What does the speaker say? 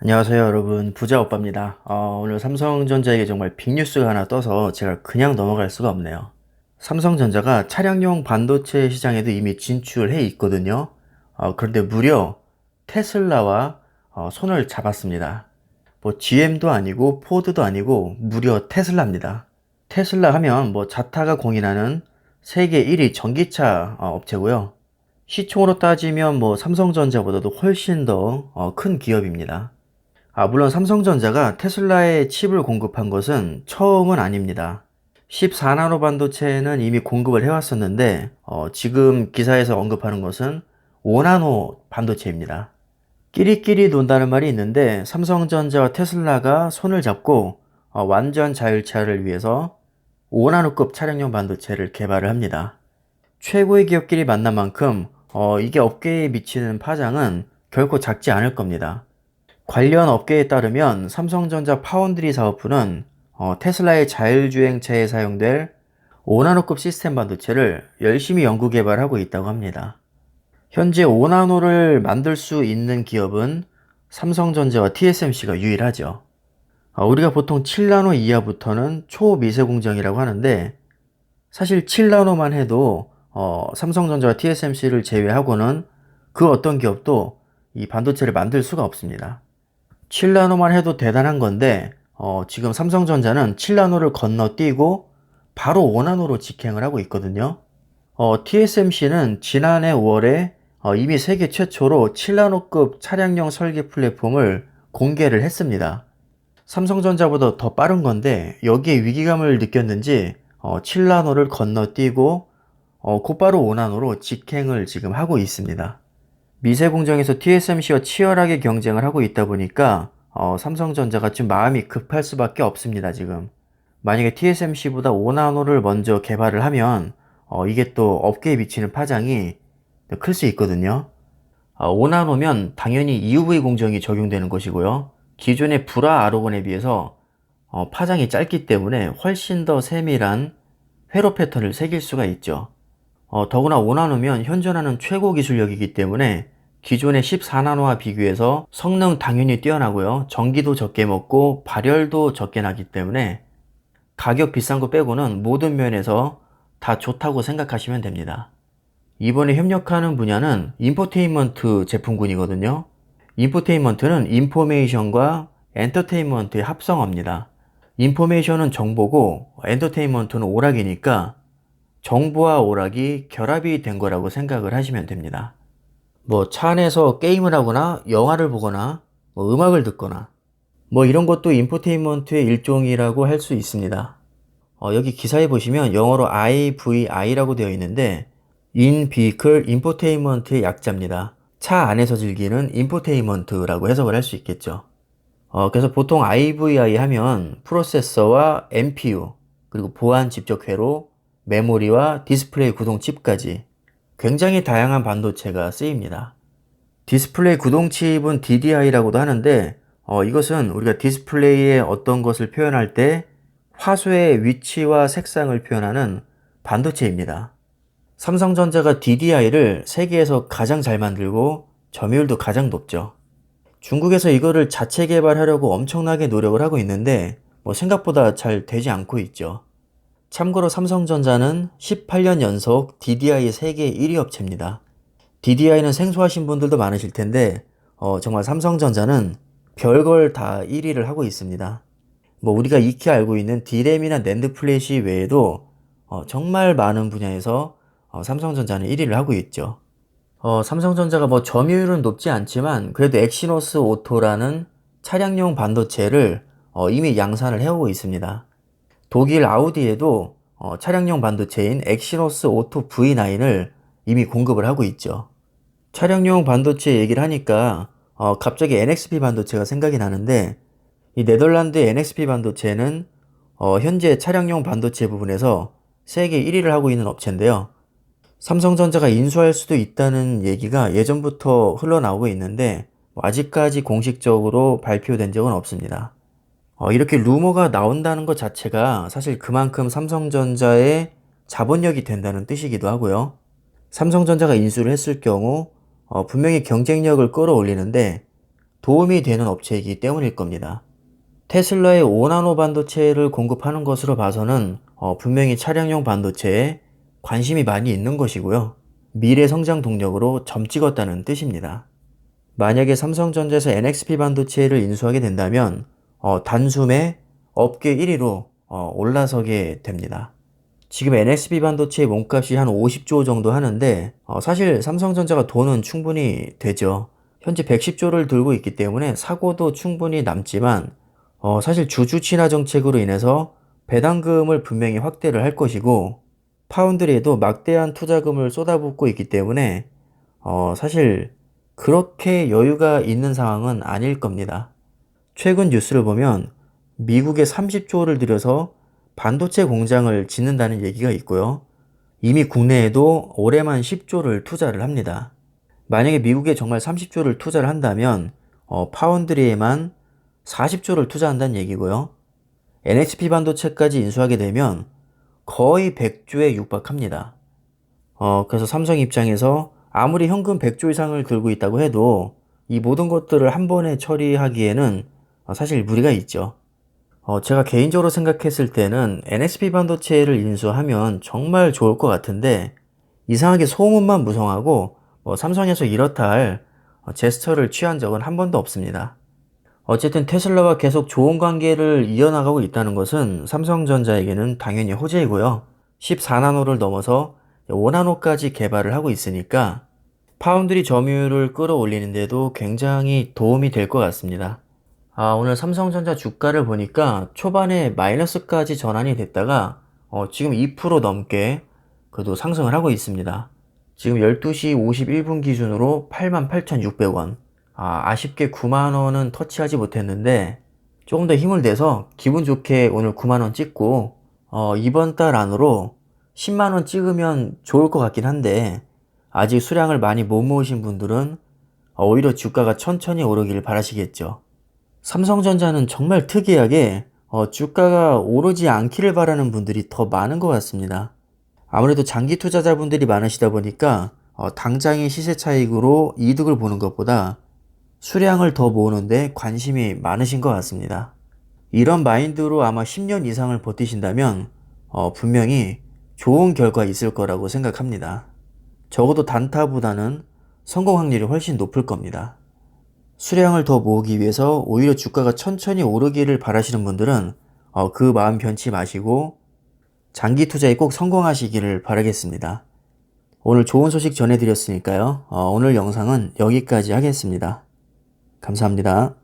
안녕하세요 여러분. 부자오빠입니다. 어, 오늘 삼성전자에게 정말 빅뉴스가 하나 떠서 제가 그냥 넘어갈 수가 없네요. 삼성전자가 차량용 반도체 시장에도 이미 진출해 있거든요. 어, 그런데 무려 테슬라와 어, 손을 잡았습니다. 뭐 GM도 아니고 포드도 아니고 무려 테슬라입니다. 테슬라 하면 뭐 자타가 공인하는 세계 1위 전기차 어, 업체고요. 시총으로 따지면 뭐 삼성전자보다도 훨씬 더 큰 기업입니다 아, 물론 삼성전자가 테슬라에 칩을 공급한 것은 처음은 아닙니다. 14나노 반도체는 이미 공급을 해왔었는데, 어, 지금 기사에서 언급하는 것은 5나노 반도체입니다. 끼리끼리 논다는 말이 있는데, 삼성전자와 테슬라가 손을 잡고 어, 완전 자율차를 위해서 5나노급 차량용 반도체를 개발을 합니다. 최고의 기업끼리 만난 만큼 어, 이게 업계에 미치는 파장은 결코 작지 않을 겁니다. 관련 업계에 따르면 삼성전자 파운드리 사업부는 어, 테슬라의 자율주행차에 사용될 5나노급 시스템 반도체를 열심히 연구 개발하고 있다고 합니다. 현재 5나노를 만들 수 있는 기업은 삼성전자와 TSMC가 유일하죠. 어, 우리가 보통 7나노 이하부터는 초미세 공정이라고 하는데 사실 7나노만 해도 어, 삼성전자와 TSMC를 제외하고는 그 어떤 기업도 이 반도체를 만들 수가 없습니다. 7나노만 해도 대단한 건데 어, 지금 삼성전자는 7나노를 건너뛰고 바로 5나노로 직행을 하고 있거든요. 어, TSMC는 지난해 5월에 어, 이미 세계 최초로 7나노급 차량용 설계 플랫폼을 공개를 했습니다. 삼성전자보다 더 빠른 건데 여기에 위기감을 느꼈는지 어, 7나노를 건너뛰고 어, 곧바로 5나노로 직행을 지금 하고 있습니다. 미세 공정에서 TSMC와 치열하게 경쟁을 하고 있다 보니까 어, 삼성전자가 좀 마음이 급할 수밖에 없습니다, 지금. 만약에 TSMC보다 5나노를 먼저 개발을 하면 어, 이게 또 업계에 미치는 파장이 클 수 있거든요. 어, 5나노면 당연히 EUV 공정이 적용되는 것이고요. 기존의 불화 아로건에 비해서 어, 파장이 짧기 때문에 훨씬 더 세밀한 회로 패턴을 새길 수가 있죠. 어, 더구나 5나노면 현존하는 최고 기술력이기 때문에 기존의 14나노와 비교해서 성능 당연히 뛰어나고요. 전기도 적게 먹고 발열도 적게 나기 때문에 가격 비싼 거 빼고는 모든 면에서 다 좋다고 생각하시면 됩니다. 이번에 협력하는 분야는 인포테인먼트 제품군이거든요. 인포테인먼트는 인포메이션과 엔터테인먼트의 합성어입니다. 인포메이션은 정보고 엔터테인먼트는 오락이니까 정보와 오락이 결합이 된 거라고 생각을 하시면 됩니다. 뭐 차 안에서 게임을 하거나 영화를 보거나 뭐 음악을 듣거나 뭐 이런 것도 인포테인먼트의 일종이라고 할 수 있습니다. 어, 여기 기사에 보시면 영어로 IVI라고 되어 있는데 In Vehicle Infotainment의 약자입니다. 차 안에서 즐기는 인포테인먼트라고 해석을 할 수 있겠죠. 어, 그래서 보통 IVI 하면 프로세서와 MPU 그리고 보안 집적 회로 메모리와 디스플레이 구동 칩까지 굉장히 다양한 반도체가 쓰입니다. 디스플레이 구동 칩은 DDI라고도 하는데 어, 이것은 우리가 디스플레이의 어떤 것을 표현할 때 화소의 위치와 색상을 표현하는 반도체입니다. 삼성전자가 DDI를 세계에서 가장 잘 만들고 점유율도 가장 높죠. 중국에서 이거를 자체 개발하려고 엄청나게 노력을 하고 있는데 뭐 생각보다 잘 되지 않고 있죠. 참고로 삼성전자는 18년 연속 DDI 세계 1위 업체입니다. DDI는 생소하신 분들도 많으실 텐데 어, 정말 삼성전자는 별걸 다 1위를 하고 있습니다. 뭐 우리가 익히 알고 있는 D램이나 낸드 플래시 외에도 어, 정말 많은 분야에서 어, 삼성전자는 1위를 하고 있죠. 어, 삼성전자가 뭐 점유율은 높지 않지만 그래도 엑시노스 오토라는 차량용 반도체를 어, 이미 양산을 해오고 있습니다. 독일 아우디에도 어, 차량용 반도체인 엑시노스 오토 V9을 이미 공급을 하고 있죠. 차량용 반도체 얘기를 하니까 어, 갑자기 NXP 반도체가 생각이 나는데 이 네덜란드 NXP 반도체는 어, 현재 차량용 반도체 부분에서 세계 1위를 하고 있는 업체인데요. 삼성전자가 인수할 수도 있다는 얘기가 예전부터 흘러나오고 있는데 뭐 아직까지 공식적으로 발표된 적은 없습니다. 어, 이렇게 루머가 나온다는 것 자체가 사실 그만큼 삼성전자의 자본력이 된다는 뜻이기도 하고요. 삼성전자가 인수를 했을 경우 어, 분명히 경쟁력을 끌어올리는데 도움이 되는 업체이기 때문일 겁니다. 테슬라의 5나노 반도체를 공급하는 것으로 봐서는 어, 분명히 차량용 반도체에 관심이 많이 있는 것이고요. 미래 성장 동력으로 점 찍었다는 뜻입니다. 만약에 삼성전자에서 NXP 반도체를 인수하게 된다면 어, 단숨에 업계 1위로 어, 올라서게 됩니다. 지금 NXP 반도체의 몸값이 한 50조 정도 하는데 어, 사실 삼성전자가 돈은 충분히 되죠. 현재 110조를 들고 있기 때문에 사고도 충분히 남지만 어, 사실 주주 친화 정책으로 인해서 배당금을 분명히 확대를 할 것이고 파운드리에도 막대한 투자금을 쏟아붓고 있기 때문에 어, 사실 그렇게 여유가 있는 상황은 아닐 겁니다. 최근 뉴스를 보면 미국에 30조를 들여서 반도체 공장을 짓는다는 얘기가 있고요. 이미 국내에도 올해만 10조를 투자를 합니다. 만약에 미국에 정말 30조를 투자를 한다면 어, 파운드리에만 40조를 투자한다는 얘기고요. NHP 반도체까지 인수하게 되면 거의 100조에 육박합니다. 어, 그래서 삼성 입장에서 아무리 현금 100조 이상을 들고 있다고 해도 이 모든 것들을 한 번에 처리하기에는 어, 사실 무리가 있죠. 어, 제가 개인적으로 생각했을 때는 NXP 반도체를 인수하면 정말 좋을 것 같은데 이상하게 소문만 무성하고 뭐 삼성에서 이렇다 할 어, 제스처를 취한 적은 한 번도 없습니다. 어쨌든 테슬라와 계속 좋은 관계를 이어나가고 있다는 것은 삼성전자에게는 당연히 호재이고요. 14나노를 넘어서 5나노까지 개발을 하고 있으니까 파운드리 점유율을 끌어올리는데도 굉장히 도움이 될 것 같습니다. 아, 오늘 삼성전자 주가를 보니까 초반에 마이너스까지 전환이 됐다가 어, 지금 2% 넘게 그래도 상승을 하고 있습니다. 지금 12시 51분 기준으로 88,600원. 아, 아쉽게 9만원은 터치하지 못했는데 조금 더 힘을 내서 기분 좋게 오늘 9만원 찍고 어, 이번 달 안으로 10만원 찍으면 좋을 것 같긴 한데 아직 수량을 많이 못 모으신 분들은 어, 오히려 주가가 천천히 오르기를 바라시겠죠. 삼성전자는 정말 특이하게 어, 주가가 오르지 않기를 바라는 분들이 더 많은 것 같습니다. 아무래도 장기 투자자분들이 많으시다 보니까 어, 당장의 시세 차익으로 이득을 보는 것보다 수량을 더 모으는데 관심이 많으신 것 같습니다. 이런 마인드로 아마 10년 이상을 버티신다면 어, 분명히 좋은 결과 있을 거라고 생각합니다. 적어도 단타보다는 성공 확률이 훨씬 높을 겁니다. 수량을 더 모으기 위해서 오히려 주가가 천천히 오르기를 바라시는 분들은 어, 그 마음 변치 마시고 장기 투자에 꼭 성공하시기를 바라겠습니다. 오늘 좋은 소식 전해드렸으니까요. 어, 오늘 영상은 여기까지 하겠습니다. 감사합니다.